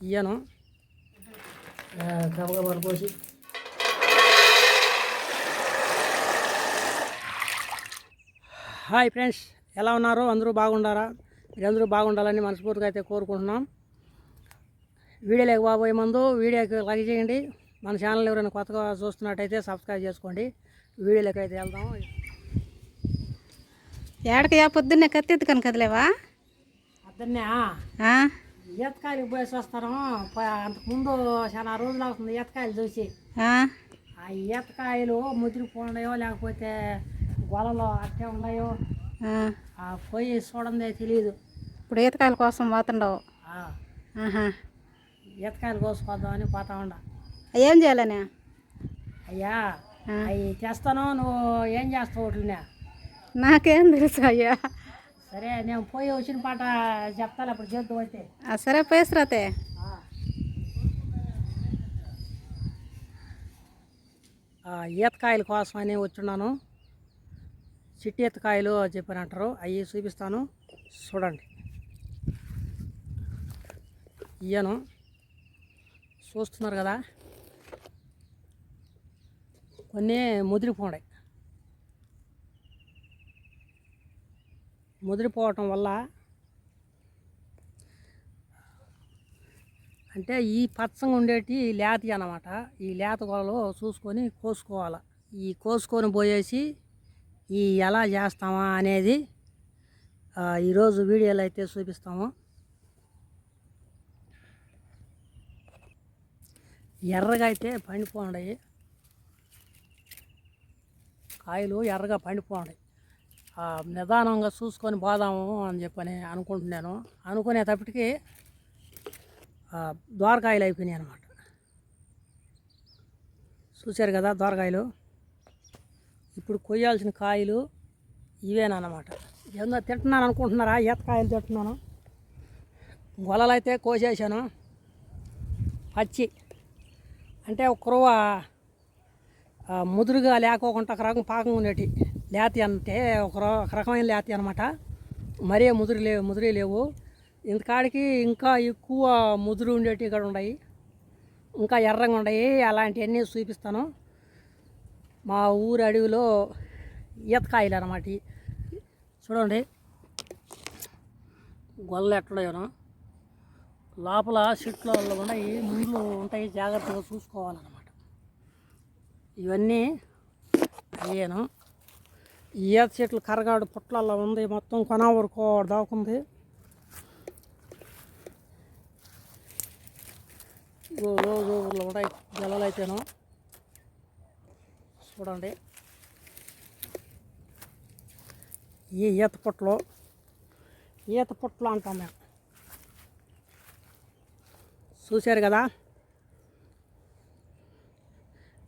ఇయ్యను? గబగబాలు పోసి hi friends ఎలా ఉన్నారు? అందరూ బాగుండారా? మీరందరూ బాగుండాలని మనస్ఫూర్తిగా అయితే కోరుకుంటున్నాం. వీడియోలోకి బాబోయే ముందు వీడియోకి లైక్ చేయండి. మన ఛానల్ ఎవరైనా కొత్తగా చూస్తున్నట్టయితే సబ్స్క్రైబ్ చేసుకోండి. వీడియోలోకి అయితే వెళ్దాం. ఏడకి యా పొద్దున్నే కత్తెత్తుకొని కదలేవా? అతన్నే ఆ? ఈతకాయలు పోయేసి వస్తాను అంతకుముందు చాలా రోజులు అవుతుంది ఈతకాయలు చూసి. ఆ? ఈతకాయలు ముదిరిపోండాయో లేకపోతే గొలలో అట్టే ఉన్నాయో ఆ. పోయి చూడందే తెలియదు ఇప్పుడు ఈతకాయల కోసం పోతుండవు. ఈతకాయలు కోసుకొద్దామని పోతా ఉండ. ఏం చేయాలనే? అయ్యా. అవి తెస్తాను నువ్వు ఏం చేస్తావు వాటినే నాకేం తెలుసు అయ్యా. సరే నేను పోయి వచ్చిన పాట చెప్తాను అప్పుడు చేద్దు అయితే. సరే పేసరాతే ఈతకాయల కోసం అని వచ్చున్నాను. చిట్టి ఈతకాయలు అని చెప్పని అంటారు. అవి చూపిస్తాను. చూడండి. ఇయ్యను చూస్తున్నారు కదా. కొన్ని ముదిరిపోయాయి ముదిరిపోవటం వల్ల అంటే ఈ పచ్చగా ఉండేటి లేత అన్నమాట ఈ లేత గొడవలు చూసుకొని కోసుకోవాలి. ఈ కోసుకొని పోయేసి ఈ ఎలా చేస్తామా అనేది ఈరోజు వీడియోలో అయితే చూపిస్తాము. ఎర్రగా అయితే పండిపోండాయి కాయలు ఎర్రగా పండిపోండాయి నిదానంగా చూసుకొని పోదాము అని చెప్పని అనుకుంటున్నాను. అనుకునేటప్పటికి ద్వారకాయలు దోరకాయలు అయిపోయినాయి అనమాట చూశారు కదా దోరకాయలు ఇప్పుడు కొయ్యాల్సిన కాయలు ఇవేనమాట ఏదో తింటున్నాను అనుకుంటున్నారా? ఈతకాయలు తింటున్నాను. గొలలు అయితే కోసేసాను పచ్చి. అంటే ఒక కురవ ముదురుగా లేకోకుండా ఒక రకం పాకం ఉండేటి. లేతి అంటే ఒక ఒక రకమైన లేతి అనమాట మరీ ముదురు లేవు ముదురే లేవు. ఇంతకాడికి ఇంకా ఎక్కువ ముదురు ఉండేటివి ఇక్కడ ఉన్నాయి. ఇంకా ఎర్రంగా ఉన్నాయి. అలాంటివన్నీ చూపిస్తాను. మా ఊరు అడవిలో ఈతకాయలు అనమాట చూడండి. గొల్ల ఎట్లున్నాయో లోపల చెట్లు ఉన్నాయి. ముండ్లు ఉంటాయి. జాగ్రత్తగా చూసుకోవాలన్నమాట. ఇవన్నీ అయ్యాను. ఈత చెట్లు కరగాడు పుట్లల్లో ఉంది మొత్తం కొన వరకు దాకుంది రోజు ఊర్లో ఉన్నాయి జలాలు అయితేను. చూడండి. ఈ ఈత పుట్లు ఈత పుట్టలు అంటాం మేము. చూశారు కదా?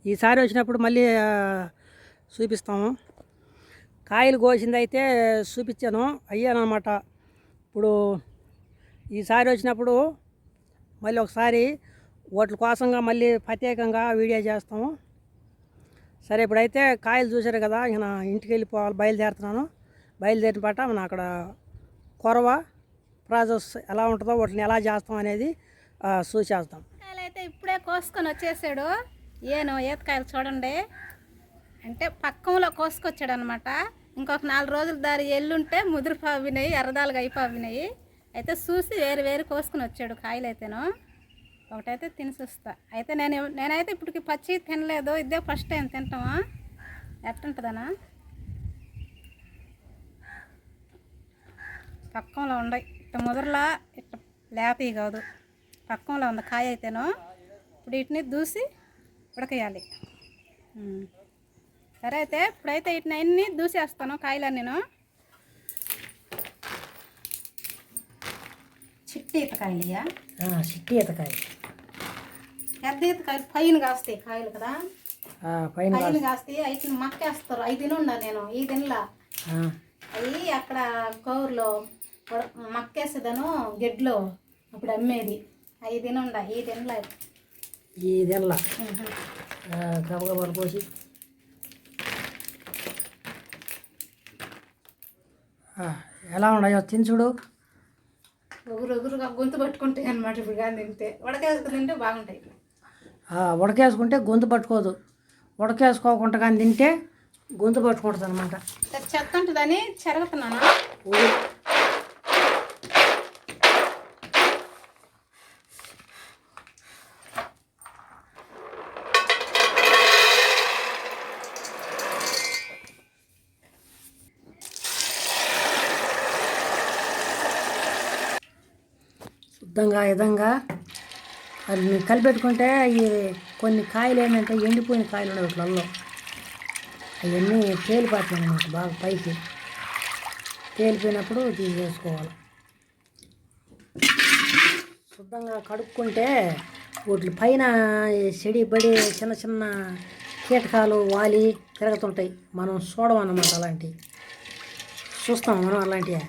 ఈసారి వచ్చినప్పుడు మళ్ళీ చూపిస్తాము. కాయలు కోసింది అయితే చూపించాను. అయ్యానమాట ఇప్పుడు ఈసారి వచ్చినప్పుడు మళ్ళీ ఒకసారి వాటి కోసంగా మళ్ళీ ప్రత్యేకంగా వీడియో చేస్తాము. సరే ఇప్పుడైతే కాయలు చూశారు కదా ఇక ఇంటికి వెళ్ళిపోవాలి బయలుదేరుతున్నాను. బయలుదేరిన పాట మనం అక్కడ కొరవ ప్రాసెస్ ఎలా ఉంటుందో వాటిని ఎలా చేస్తాం అనేది చూసేస్తాం ఈతకాయలు అయితే ఇప్పుడే కోసుకొని వచ్చేసాడు. ఏను ఈతకాయలు చూడండి. అంటే పక్కంలో కోసుకొచ్చాడు అనమాట ఇంకొక నాలుగు రోజుల దారి ఎల్లుంటే ముదిరిపోవినాయి ఎర్రదాలుగా అయిపోవినాయి. అయితే చూసి వేరు వేరు కోసుకుని వచ్చాడు కాయలు అయితేను ఒకటైతే తిని చూస్తా. అయితే నేను నేనైతే ఇప్పటికి పచ్చి తినలేదు. ఇదే ఫస్ట్ టైం తింటామా? ఎట్టుంటుందనా పక్కంలో ఉండయి. ఇట్ట ముదరలా ఇట్ట లేతవి కాదు. పక్కంలో ఉంది కాయ అయితేను. ఇప్పుడు వీటిని దూసి ఉడకేయాలి. సరే అయితే ఇప్పుడైతే వీటిని అన్ని దూసేస్తాను కాయలు నేను. చిట్టి ఈతకాయలు ఇయ్య. చిట్టి ఈతకాయ పెద్ద ఈతకాయలు పైన కాస్తాయి కాయలు కదా? ఆ, పైన కాస్తాయి. వీటిని మక్కేస్తారు. అవి తినుండా నేను ఈ తినలా అవి అక్కడ కౌరులో మక్కేసేదను గెడ్లో అప్పుడు అమ్మేది. అవి తినుండా ఈ తినలే ఈ తినలా గబగబాలు పోసి ఎలా ఉన్నాయో తిని చూడు. ఒగురు ఒగురుగా గొంతు పట్టుకుంటాయి అనమాట ఇప్పుడు కానీ తింటే. ఉడకేసుకుని తింటే బాగుంటాయి ఉడకేసుకుంటే గొంతు పట్టుకోదు. ఉడకేసుకోకుండా కానీ తింటే గొంతు పట్టుకుంటుంది అనమాట చెత్త ఉంటుందని చెరుగుతున్నాను? శుద్ధంగా విధంగా అది కలిపెట్టుకుంటే ఈ కొన్ని కాయలు ఏంటంటే ఎండిపోయిన కాయలు ఉన్నాయి వీటిలలో అవన్నీ తేలిపోతాయి అన్నమాట బాగా పైకి. తేలిపోయినప్పుడు తీసేసుకోవాలి. శుద్ధంగా కడుక్కుంటే వీటి పైన చెడి బడి చిన్న చిన్న కీటకాలు వాలి తిరుగుతుంటాయి. మనం చూడమన్నమాట అలాంటివి చూస్తాం మనం అలాంటివి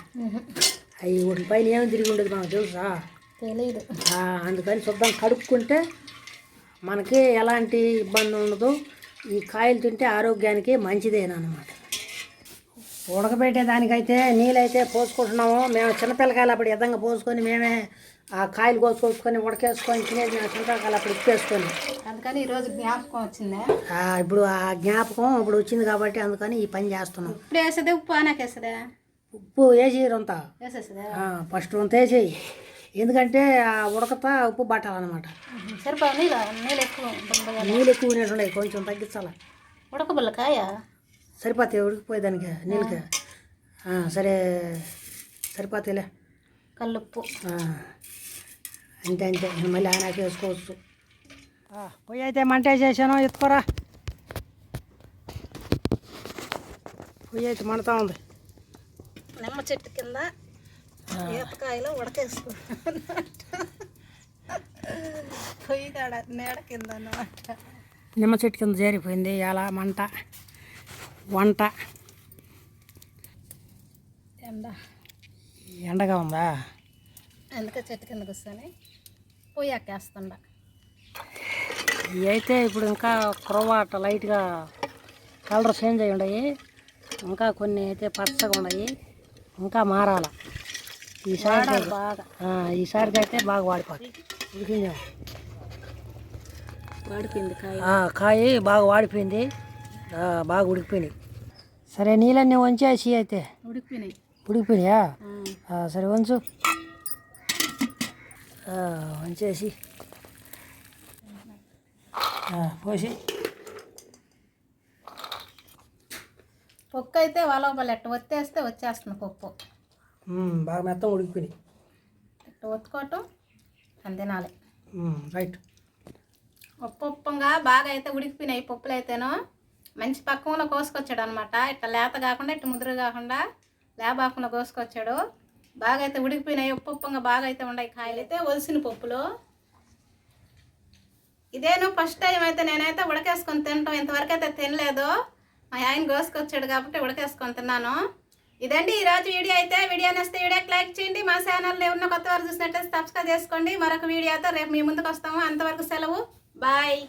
అవి వీటి పైన ఏమి తిరిగి ఉండేది మనకు తెలుసా? తెలియదు అందుకని శుద్ధం కడుక్కుంటే మనకి ఎలాంటి ఇబ్బంది ఉండదు. ఈ కాయలు తింటే ఆరోగ్యానికి మంచిదేనమాట ఉడకబెట్టే దానికైతే నీళ్ళైతే పోసుకుంటున్నాము. మేము చిన్నపిల్లకాయలు అప్పుడు ఎదంగా పోసుకొని మేమే ఆ కాయలు కోసుకొచ్చుకొని ఉడకేసుకొని తినేది మేము చిన్నపిల్లకాయలు అప్పుడు ఇప్పేసుకొని అందుకని ఈరోజు జ్ఞాపకం వచ్చిందా? ఇప్పుడు ఆ జ్ఞాపకం ఇప్పుడు వచ్చింది కాబట్టి అందుకని ఈ పని చేస్తున్నాం. ఇప్పుడు వేసేదే ఉప్పు ఆనాకేస్తుందా ఉప్పు వేసి రొంత వేసేస్తుందా ఫస్ట్ రొంత వేసేయి. ఎందుకంటే ఆ ఉడకతా ఉప్పు పట్టాలన్నమాట. సరిపో నీళ్ళు నీళ్ళు ఎక్కువ. నీళ్ళు ఎక్కువ ఉన్నాయి కొంచెం తగ్గించాలి? ఉడకబుల్ల కాయ సరిపోతాయి ఉడికిపోయేదానికి నీళ్ళకి. ఆ, సరే సరిపోతాయిలే కల్లుప్పు. ఆ, అంతే అంతే. మళ్ళీ ఆయన వేసుకోవచ్చు. పొయ్యి అయితే మంట వేసేసాను ఎత్తుకోరా. పొయ్యి అయితే మండుతా ఉంది. నిమ్మ చెట్టు కింద ఈతకాయలు ఉడకేసుకో. పొయ్యి కాడ నీడ కింద అన్నమాట. నిమ్మ చెట్టు కింద చేరిపోయింది ఎలా మంట వంట. ఎండ. ఎండగా ఉందా? అందుకే చెట్టు కింద కూర్చొని పొయ్యి ఎక్కేస్తుండ ఇవి అయితే ఇప్పుడు ఇంకా కురవాట లైట్గా కలర్ చేంజ్ అయి ఉన్నాయి ఇంకా కొన్ని అయితే పచ్చగా ఉన్నాయి ఇంకా మారాల. ఈసారి బాగా. ఈసారికి అయితే బాగా వాడిపోతుంది ఉడికిందా. వాడిపోయింది కాయ. బాగా వాడిపోయింది. బాగా ఉడికిపోయినాయి. సరే నీళ్ళన్నీ వంచేసి అయితే. ఉడికిపోయినాయి. ఉడికిపోయినాయా? సరే వంచు. వంచేసి పోసి. పప్పు అయితే వలవబల్ ఎట్ట ఒత్తేస్తే వచ్చేస్తుంది పప్పు. బాగా మొత్తం ఉడికిపోయినాయి. ఒత్తుకోవటం తినాలి. రైట్. ఉప్పు ఉప్పంగా బాగా అయితే ఉడికిపోయినాయి పప్పులు అయితేను మంచి పక్కంలో కోసుకొచ్చాడు అనమాట ఇట్లా లేత కాకుండా ఇట్లా ముదురు కాకుండా లేబాకుండా కోసుకొచ్చాడు. బాగా అయితే ఉడికిపోయినాయి ఉప్పు ఉప్పంగా బాగా అయితే ఉన్నాయి కాయలు. అయితే ఒలిసిన పప్పులు. ఇదేను ఫస్ట్ టైం అయితే నేనైతే ఉడకేసుకొని తింటాం ఇంతవరకు అయితే తినలేదు. మా ఆయన కోసుకొచ్చాడు కాబట్టి ఉడకేసుకొని తిన్నాను. ఇదండి ఈరోజు వీడియో అయితే. వీడియో నచ్చితే వీడియోకి లైక్ చేయండి. మా ఛానల్లో ఉన్న కొత్త వారు చూసినట్లయితే సబ్స్క్రైబ్ చేసుకోండి మరొక వీడియోతో రేపు మీ ముందుకు వస్తాము. అంతవరకు సెలవు. బాయ్.